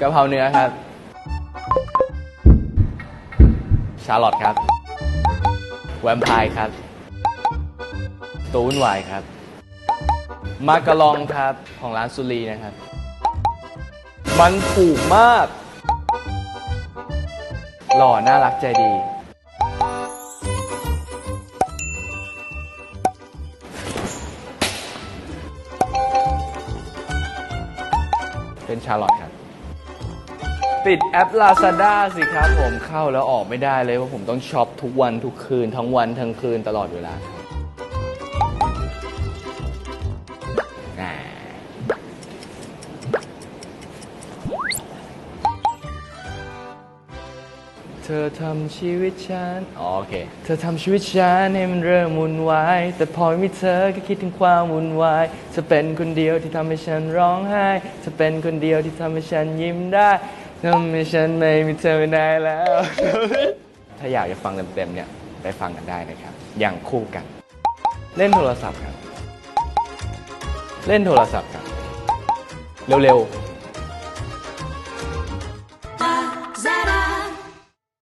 กะเพราเนื้อครับ ชาร์ลอตครับ แวมไพร์ครับ ตูนไวายครับ มากะลองครับของร้านสุรีนะครับ มันถูกมาก หล่อน่ารักใจดี เป็นชาร์ลอตครับ ปิดแอป Lazada สิครับผมเข้าแล้วออกไม่ได้เลยเพราะผมต้องช็อปทุกวันทุกคืน ทั้งวันทั้งคืนตลอดเวลาเธอทำชีวิตฉันอ๋อโอเค เธอทำชีวิตฉันให้มันเริ่มวุ่นวาย แต่พอไม่มีเธอก็คิดถึงความวุ่นวายเธอเป็นคนเดียวที่ทำให้ฉันร้องไห้เธอเป็นคนเดียวที่ทำให้ฉันยิ้มได้ ทำให้ฉันไม่มีเธอไม่ได้แล้ว ถ้าอยากจะฟังเต็มๆเนี่ยไปฟังกันได้นะครับ อย่างคู่กัน เล่นโทรศัพท์ครับ เล่นโทรศัพท์ครับ เร็วๆ